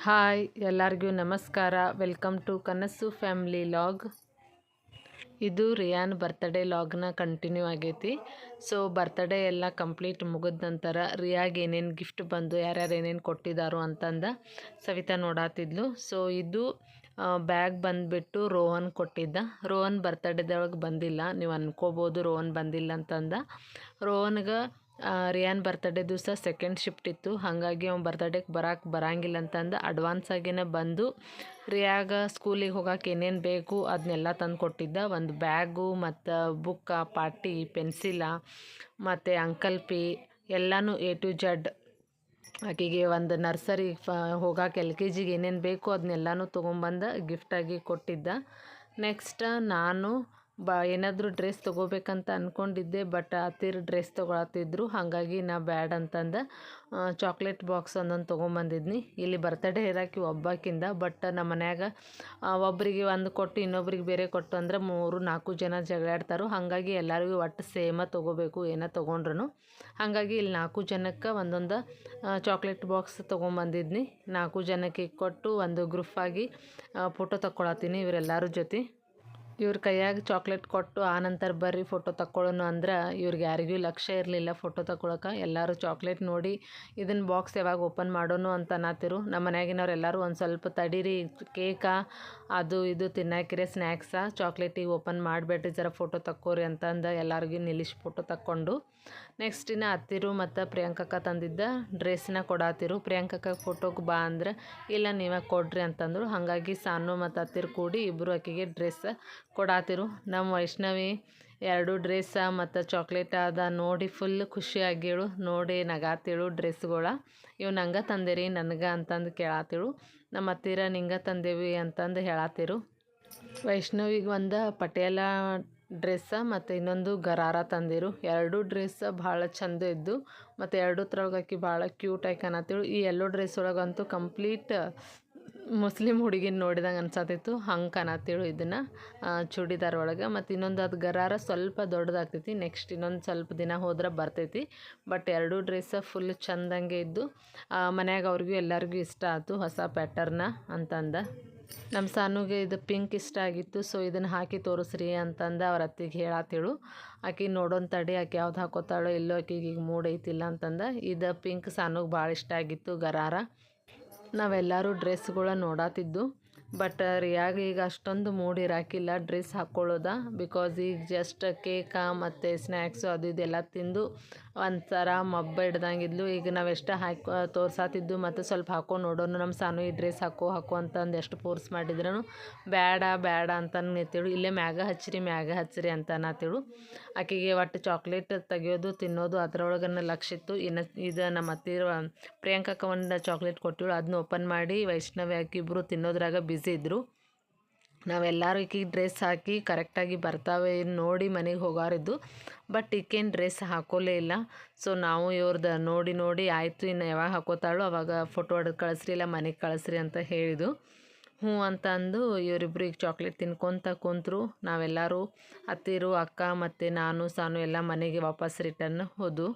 Hi, ಎಲ್ಲರಿಗೂ ನಮಸ್ಕಾರ. Welcome to Kanasu family vlog. ಇದು ರಿಯಾನ್ ಬರ್ತ್ಡೇ ಲಾಗ್ನ ಕಂಟಿನ್ಯೂ ಆಗೈತಿ. ಸೊ, ಬರ್ತ್ಡೇ ಎಲ್ಲ ಕಂಪ್ಲೀಟ್ ಮುಗಿದ ನಂತರ ರಿಯಾಗೆ ಏನೇನು ಗಿಫ್ಟ್ ಬಂದು, ಯಾರ್ಯಾರು ಏನೇನು ಕೊಟ್ಟಿದ್ದಾರೋ ಅಂತಂದ ಸವಿತಾ ನೋಡಾತಿದ್ಲು. ಸೊ, ಇದು ಬ್ಯಾಗ್ ಬಂದುಬಿಟ್ಟು ರೋಹನ್ ಕೊಟ್ಟಿದ್ದ. ರೋಹನ್ ಬರ್ತ್ಡೇದೊಳಗೆ ಬಂದಿಲ್ಲ. ನೀವು ಅನ್ಕೋಬೋದು ರೋಹನ್ ಬಂದಿಲ್ಲ ಅಂತಂದ. ರೋಹನ್ಗೆ ರಿಯಾನ್ ಬರ್ತಡೇ ದಿವಸ ಸೆಕೆಂಡ್ ಶಿಫ್ಟ್ ಇತ್ತು. ಹಾಗಾಗಿ ಅವ್ನು ಬರ್ತಡೇಗೆ ಬರಕ್ಕೆ ಬರಂಗಿಲ್ಲ ಅಂತಂದು ಅಡ್ವಾನ್ಸ್ ಆಗಿನೇ ಬಂದು ರಿಯಾಗ ಸ್ಕೂಲಿಗೆ ಹೋಗಕ್ಕೆ ಏನೇನು ಬೇಕು ಅದನ್ನೆಲ್ಲ ತಂದು ಕೊಟ್ಟಿದ್ದ ಒಂದು ಬ್ಯಾಗು ಮತ್ತು ಬುಕ್ಕ ಪಾಟಿ ಪೆನ್ಸಿಲ ಮತ್ತು ಅಂಕಲ್ ಪಿ ಎಲ್ಲನೂ ಎ ಟು ಜಡ್ ಆಕೆಗೆ ಒಂದು ನರ್ಸರಿ ಫ ಹೋಗಕ್ಕೆ ಎಲ್ ಕೆ ಜಿಗೆ ಏನೇನು ಬೇಕು ಅದನ್ನೆಲ್ಲನೂ ತೊಗೊಂಬಂದು ಗಿಫ್ಟಾಗಿ ಕೊಟ್ಟಿದ್ದ. ನೆಕ್ಸ್ಟ್ ನಾನು ಬ, ಏನಾದರೂ ಡ್ರೆಸ್ ತೊಗೋಬೇಕಂತ ಅಂದ್ಕೊಂಡಿದ್ದೆ ಬಟ್ ಹತ್ತಿರ ಡ್ರೆಸ್ ತೊಗೊಳತ್ತಿದ್ರು. ಹಾಗಾಗಿ ನಾ ಬ್ಯಾಡ್ ಅಂತಂದು ಚಾಕ್ಲೇಟ್ ಬಾಕ್ಸ್ ಒಂದೊಂದು ತೊಗೊಂಬಂದಿದ್ನಿ. ಇಲ್ಲಿ ಬರ್ತಡೇ ಇರೋಕೆ ಒಬ್ಬಾಕಿಂದ ಬಟ್ ನಮ್ಮ ಮನ್ಯಾಗ ಒಬ್ಬರಿಗೆ ಒಂದು ಕೊಟ್ಟು ಇನ್ನೊಬ್ರಿಗೆ ಬೇರೆ ಕೊಟ್ಟು ಅಂದ್ರೆ ಮೂರು ನಾಲ್ಕು ಜನ ಜಗಳಾಡ್ತಾರೆ. ಹಾಗಾಗಿ ಎಲ್ಲರಿಗೂ ಒಟ್ಟು ಸೇಮ ತೊಗೋಬೇಕು, ಏನೋ ತೊಗೊಂಡ್ರು ಹಾಗಾಗಿ ಇಲ್ಲಿ ನಾಲ್ಕು ಜನಕ್ಕೆ ಒಂದೊಂದು ಚಾಕ್ಲೇಟ್ ಬಾಕ್ಸ್ ತೊಗೊಂಬಂದಿದ್ನಿ. ನಾಲ್ಕು ಜನಕ್ಕೆ ಕೊಟ್ಟು ಒಂದು ಗ್ರೂಫಾಗಿ ಫೋಟೋ ತಕ್ಕೊಳತ್ತೀನಿ ಇವರೆಲ್ಲರ ಜೊತೆ. ಇವ್ರ ಕೈಯಾಗ ಚಾಕ್ಲೇಟ್ ಕೊಟ್ಟು ಆನಂತರ ಬರ್ರಿ ಫೋಟೋ ತಕ್ಕೊಳ್ಳೋಣ ಅಂದ್ರೆ ಇವ್ರಿಗೆ ಯಾರಿಗೂ ಲಕ್ಷ್ಯ ಇರಲಿಲ್ಲ ಫೋಟೋ ತಗೊಳಕ್ಕೆ ಎಲ್ಲರೂ ಚಾಕ್ಲೇಟ್ ನೋಡಿ ಇದನ್ನು ಬಾಕ್ಸ್ ಯಾವಾಗ ಓಪನ್ ಮಾಡೋನು ಅಂತ ಅನ್ನತ್ತಿರು ನಮ್ಮ ಮನ್ಯಾಗಿನವ್ರು ಎಲ್ಲರೂ ಒಂದು ಸ್ವಲ್ಪ ತಡೀರಿ ಕೇಕಾ ಅದು ಇದು ತಿನ್ನಾಕಿರೆ ಸ್ನ್ಯಾಕ್ಸಾ ಚಾಕ್ಲೇಟಿಗೆ ಓಪನ್ ಮಾಡಬೇಡ್ರಿ, ಜರ ಫೋಟೋ ತಕ್ಕೋರಿ ಅಂತಂದು ಎಲ್ಲರಿಗೂ ನಿಲ್ಲಿಸಿ ಫೋಟೋ ತಕ್ಕೊಂಡು. ನೆಕ್ಸ್ಟ್ ಇನ್ನು ಅತ್ತಿರು ಮತ್ತು ಪ್ರಿಯಾಂಕಕ್ಕ ತಂದಿದ್ದ ಡ್ರೆಸ್ನ ಕೊಡಾತಿರು. ಪ್ರಿಯಾಂಕಕ್ಕ ಫೋಟೋಗೆ ಬಾ ಅಂದ್ರೆ, ಇಲ್ಲ ನೀವೇ ಕೊಡ್ರಿ ಅಂತಂದರು. ಹಾಗಾಗಿ ಸಾನು ಮತ್ತು ಅತ್ತಿರು ಕೂಡಿ ಇಬ್ಬರು ಆಕೆಗೆ ಡ್ರೆಸ್ ಕೊಡಾತಿರು. ನಮ್ಮ ವೈಷ್ಣವಿ ಎರಡು ಡ್ರೆಸ್ಸ ಮತ್ತು ಚಾಕ್ಲೇಟ್ ಅದ ನೋಡಿ ಫುಲ್ ಖುಷಿಯಾಗಿಳು ನೋಡಿ ನಗಾತಿಳು ಡ್ರೆಸ್ಗಳ. ಇವು ನಂಗೆ ತಂದಿರಿ, ನನಗೆ ಅಂತಂದು ಕೇಳಾತಿಳು. ನಮ್ಮ ಹತ್ತಿರ ನಿಂಗೆ ತಂದೇವಿ ಅಂತಂದು ಹೇಳಾತಿರು. ವೈಷ್ಣವಿಗೆ ಒಂದು ಪಟೇಲ ಡ್ರೆಸ್ಸ ಮತ್ತು ಇನ್ನೊಂದು ಗರಾರ ತಂದಿರು. ಎರಡು ಡ್ರೆಸ್ ಭಾಳ ಚಂದ ಇದ್ದು ಮತ್ತು ಎರಡು ಥರೊಳಗೆ ಆಕಿ ಭಾಳ ಕ್ಯೂಟಾಗಿ ಕಾಣತ್ತಿಳು ಈ ಎಲ್ಲೋ ಡ್ರೆಸ್ ಒಳಗಂತೂ ಕಂಪ್ಲೀಟ್ ಮುಸ್ಲಿಮ್ ಹುಡುಗಿನ ನೋಡಿದಂಗೆ ಅನ್ಸತ್ತಿತ್ತು ಹಂಗೆ ಕಾಣತ್ತಿಳು ಇದನ್ನು. ಚೂಡಿದಾರ್ ಒಳಗೆ. ಮತ್ತು ಇನ್ನೊಂದು ಅದು ಗರಾರ ಸ್ವಲ್ಪ ದೊಡ್ಡದಾಗ್ತೈತಿ. ನೆಕ್ಸ್ಟ್ ಇನ್ನೊಂದು ಸ್ವಲ್ಪ ದಿನ ಹೋದ್ರೆ ಬರ್ತೈತಿ. ಬಟ್ ಎರಡೂ ಡ್ರೆಸ್ಸ ಫುಲ್ ಚಂದಂಗೆ ಇದ್ದು ಮನ್ಯಾಗ ಅವ್ರಿಗೂ ಎಲ್ಲರಿಗೂ ಇಷ್ಟ ಆಯ್ತು ಹೊಸ ಪ್ಯಾಟರ್ನ ಅಂತಂದ. ನಮ್ಮ ಸಾನುಗೆ ಇದು ಪಿಂಕ್ ಇಷ್ಟ ಆಗಿತ್ತು. ಸೊ ಇದನ್ನು ಹಾಕಿ ತೋರಿಸ್ರಿ ಅಂತಂದು ಅವ್ರ ಅತ್ತಿಗೆ ಹೇಳಾತಿಳು. ಆಕೆ ನೋಡೋನ್ ತಡಿ, ಆಕೆ ಯಾವ್ದು ಹಾಕೋತಾಳೋ ಇಲ್ಲೋ ಆಕೆಗೆ ಈಗ ಮೂಡ್ ಐತಿಲ್ಲ ಅಂತಂದ. ಇದು ಪಿಂಕ್ ಸಾನುಗೆ ಭಾಳ ಇಷ್ಟ ಆಗಿತ್ತು ಗರಾರ. ನಾವೆಲ್ಲರೂ ಡ್ರೆಸ್ಗಳ ನೋಡಾತಿದ್ದು. ಬಟ್ ರಿಯಾಗಿ ಈಗ ಅಷ್ಟೊಂದು ಮೂಡ್ ಇರಾಕಿಲ್ಲ. ಡ್ರೆಸ್ ಹಾಕ್ಕೊಳ್ಳೋದ ಬಿಕಾಸ್ ಈಗ ಜಸ್ಟ್ ಕೇಕ ಮತ್ತು ಸ್ನ್ಯಾಕ್ಸು ಅದು ಇದೆಲ್ಲ ತಿಂದು ಒಂಥರ ಮಬ್ಬ ಹಿಡ್ದಂಗಿದ್ಲು. ಈಗ ನಾವು ಎಷ್ಟು ಹಾಕಿ ತೋರ್ಸಾತಿದ್ದು ಮತ್ತು ಸ್ವಲ್ಪ ಹಾಕೋ ನೋಡೋನು. ನಮ್ಮ ಸಾನು ಈ ಡ್ರೆಸ್ ಹಾಕೋ ಹಾಕೋ ಅಂತಂದು ಎಷ್ಟು ಫೋರ್ಸ್ ಮಾಡಿದ್ರು ಬೇಡ ಬೇಡ ಅಂತ ನಿಂತೇಳು. ಇಲ್ಲೇ ಮ್ಯಾಗ ಹಚ್ಚಿರಿ ಮ್ಯಾಗ ಹಚ್ಚಿರಿ ಅಂತ ಅನ್ನತ್ತೇಳು ಆಕೆಗೆ ಒಟ್ಟು ಚಾಕ್ಲೇಟ್ ತೆಗಿಯೋದು, ತಿನ್ನೋದು ಅದರೊಳಗನ್ನ ಲಕ್ಷ ಇತ್ತು. ಇನ್ನು ಇದು ನಮ್ಮ ಹತ್ತಿರ ಪ್ರಿಯಾಂಕಾಕ ಒಂದು ಚಾಕ್ಲೇಟ್ ಕೊಟ್ಟಿಳು. ಅದನ್ನ ಓಪನ್ ಮಾಡಿ ವೈಷ್ಣವಿ ಹಾಕಿಬ್ರು ತಿನ್ನೋದ್ರಾಗ ಬ್ಯುಸಿ ಇದ್ದರು ನಾವೆಲ್ಲರೂ ಈಕಿಗೆ ಡ್ರೆಸ್ ಹಾಕಿ ಕರೆಕ್ಟಾಗಿ ಬರ್ತಾವೆ ನೋಡಿ ಮನೆಗೆ ಹೋಗಾರಿದ್ದು. ಬಟ್ ಈಕೇನು ಡ್ರೆಸ್ ಹಾಕೋಲೇ ಇಲ್ಲ. ಸೊ ನಾವು ಇವ್ರದ್ದು ನೋಡಿ ನೋಡಿ ಆಯಿತು, ಇನ್ನು ಯಾವಾಗ ಹಾಕೋತಾಳೋ ಅವಾಗ ಫೋಟೋ ಹೊಡೆದು ಕಳಿಸ್ರಿ, ಇಲ್ಲ ಮನೆಗೆ ಕಳಿಸ್ರಿ ಅಂತ ಹೇಳಿದ್ದು. ಹ್ಞೂ ಅಂತ ಅಂದು ಇವರಿಬ್ಬರು ಈಗ ಚಾಕ್ಲೇಟ್ ತಿನ್ಕೊತ ಕುಂತರು. ನಾವೆಲ್ಲರೂ ಅತ್ತಿರು, ಅಕ್ಕ ಮತ್ತು ನಾನು, ಸಾನು ಎಲ್ಲ ಮನೆಗೆ ವಾಪಸ್ ರಿಟರ್ನ್ ಹೋದು.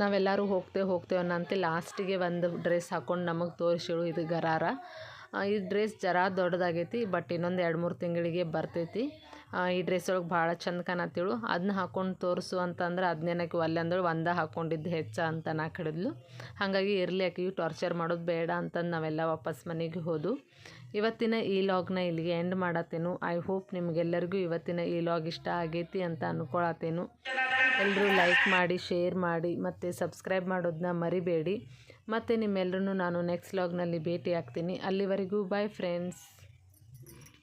ನಾವೆಲ್ಲರೂ ಹೋಗ್ತೇವೆ ಹೋಗ್ತೇವೆ ಅನ್ನಂತೆ ಲಾಸ್ಟಿಗೆ ಒಂದು ಡ್ರೆಸ್ ಹಾಕ್ಕೊಂಡು ನಮಗೆ ತೋರಿಸಿಳು ಇದು ಗರಾರ. ಈ ಡ್ರೆಸ್ ಜರಾ ದೊಡ್ಡದಾಗೈತಿ ಬಟ್ ಇನ್ನೊಂದು ಎರಡು ಮೂರು ತಿಂಗಳಿಗೆ ಬರ್ತೈತಿ. ಈ ಡ್ರೆಸ್ ಒಳಗೆ ಭಾಳ ಚಂದ ಕಾಣತ್ತಿಳು. ಅದನ್ನ ಹಾಕೊಂಡು ತೋರಿಸು ಅಂತಂದ್ರೆ ಅದನ್ನೇನಕ್ಕೆ ಒಲ್ಲೆ ಅಂದಳು, ಒಂದ ಹಾಕ್ಕೊಂಡಿದ್ದು ಹೆಚ್ಚ ಅಂತ ನಾ ಕಡಿದ್ಲು. ಹಾಗಾಗಿ ಇರಲಿ ಆಕೆಗೆ ಟಾರ್ಚರ್ ಮಾಡೋದು ಬೇಡ ಅಂತಂದು ನಾವೆಲ್ಲ ವಾಪಸ್ ಮನೆಗೆ ಹೋದು. ಇವತ್ತಿನ ಈ ಲಾಗ್ನ ಇಲ್ಲಿಗೆ ಎಂಡ್ ಮಾಡತ್ತೇನು. ಐ ಹೋಪ್ ನಿಮಗೆಲ್ಲರಿಗೂ ಇವತ್ತಿನ ಈ ಲಾಗ್ ಇಷ್ಟ ಆಗೈತಿ ಅಂತ ಅಂದ್ಕೊಳತ್ತೇನು ಎಲ್ಲರೂ ಲೈಕ್ ಮಾಡಿ ಶೇರ್ ಮಾಡಿ, ಮತ್ತು ಸಬ್ಸ್ಕ್ರೈಬ್ ಮಾಡೋದನ್ನ ಮರಿಬೇಡಿ. ಮತ್ತು ನಿಮ್ಮೆಲ್ಲರೂ ನಾನು ನೆಕ್ಸ್ಟ್ ಲಾಗ್ನಲ್ಲಿ ಭೇಟಿ ಆಗ್ತೀನಿ ಅಲ್ಲಿವರೆಗೂ ಬಾಯ್ ಫ್ರೆಂಡ್ಸ್